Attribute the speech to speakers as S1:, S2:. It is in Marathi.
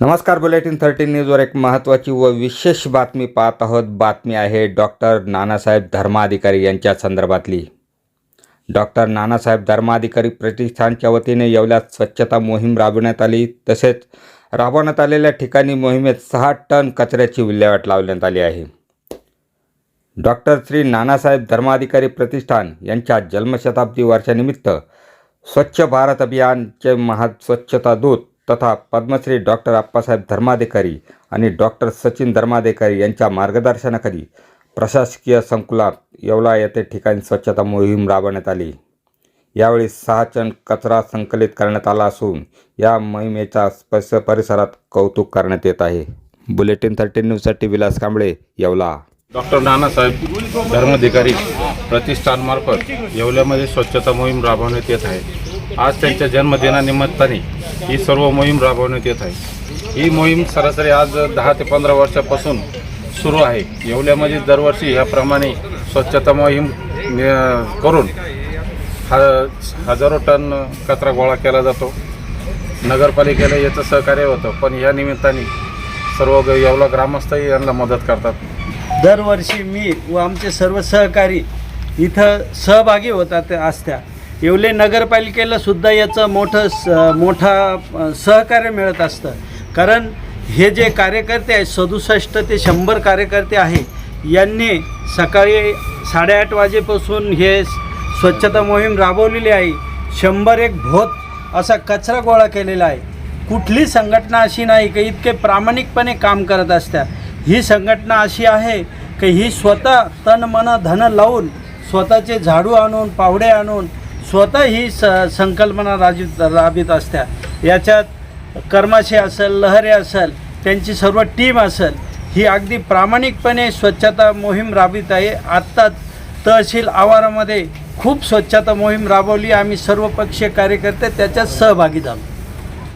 S1: नमस्कार बुलेटिन थर्टीन न्यूजवर एक महत्त्वाची व विशेष बातमी पाहत आहोत. बातमी आहे डॉक्टर नानासाहेब धर्माधिकारी यांच्या संदर्भातली. डॉक्टर नानासाहेब धर्माधिकारी प्रतिष्ठानच्या वतीने येवल्यात स्वच्छता मोहीम राबवण्यात आली. तसेच राबवण्यात आलेल्या ठिकाणी मोहिमेत सहा टन कचऱ्याची विल्हेवाट लावण्यात आली आहे. डॉक्टर श्री नानासाहेब धर्माधिकारी प्रतिष्ठान यांच्या जन्मशताब्दी वर्षानिमित्त स्वच्छ भारत अभियानचे महा स्वच्छता दूत तथा पद्मश्री डॉक्टर अप्पासाहेब धर्माधिकारी आणि डॉक्टर सचिन धर्माधिकारी यांच्या मार्गदर्शनाखाली प्रशासकीय संकुलात येवला येथे ठिकाणी स्वच्छता मोहीम राबवण्यात आली. यावेळी सहा टन कचरा संकलित करण्यात आला असून या मोहिमेचा स्पर्श परिसरात कौतुक करण्यात येत आहे. बुलेटिन थर्टीन न्यूजसाठी विलास कांबळे येवला.
S2: डॉक्टर नानासाहेब धर्माधिकारी प्रतिष्ठानमार्फत येवल्यामध्ये स्वच्छता मोहीम राबवण्यात येत आहे. आज त्यांच्या जन्मदिनानिमित्ताने ही सर्व मोहीम राबवण्यात येत आहे. ही मोहीम सरासरी आज दहा ते पंधरा वर्षापासून सुरू आहे. येवल्यामध्ये दरवर्षी ह्याप्रमाणे स्वच्छता मोहीम करून हा हजारो टन कचरा गोळा केला जातो. नगरपालिकेला याचं सहकार्य होतं पण या निमित्ताने सर्व येवला ग्रामस्थही यांना मदत करतात.
S3: दरवर्षी मी व आमचे सर्व सहकारी इथं सहभागी होतात असत्या. येवले नगरपालिकेला सुद्धा याचं मोठं स मोठा सहकार्य मिळत असतं. कारण हे जे कार्यकर्ते आहेत सदुसष्ट ते शंभर कार्यकर्ते आहे यांनी सकाळी साडेआठ वाजेपासून हे स्वच्छता मोहीम राबवलेली आहे. शंभर एक भोत असा कचरा गोळा केलेला आहे. कुठली संघटना अशी नाही की इतके प्रामाणिकपणे काम करत असत्या. ही संघटना अशी आहे की ही स्वतः तन मन धन लावून स्वतःचे झाडू आणून पावडे आणून स्वतः ही स संकल्पना राजित राबित असत्या. याच्यात कर्माशी असेल लहरे असेल त्यांची सर्व टीम असेल ही अगदी प्रामाणिकपणे स्वच्छता मोहीम राबित आहे. आत्ताच तहसील आवारामध्ये खूप स्वच्छता मोहीम राबवली. आम्ही सर्व पक्षीय कार्यकर्ते त्याच्यात सहभागी झालो.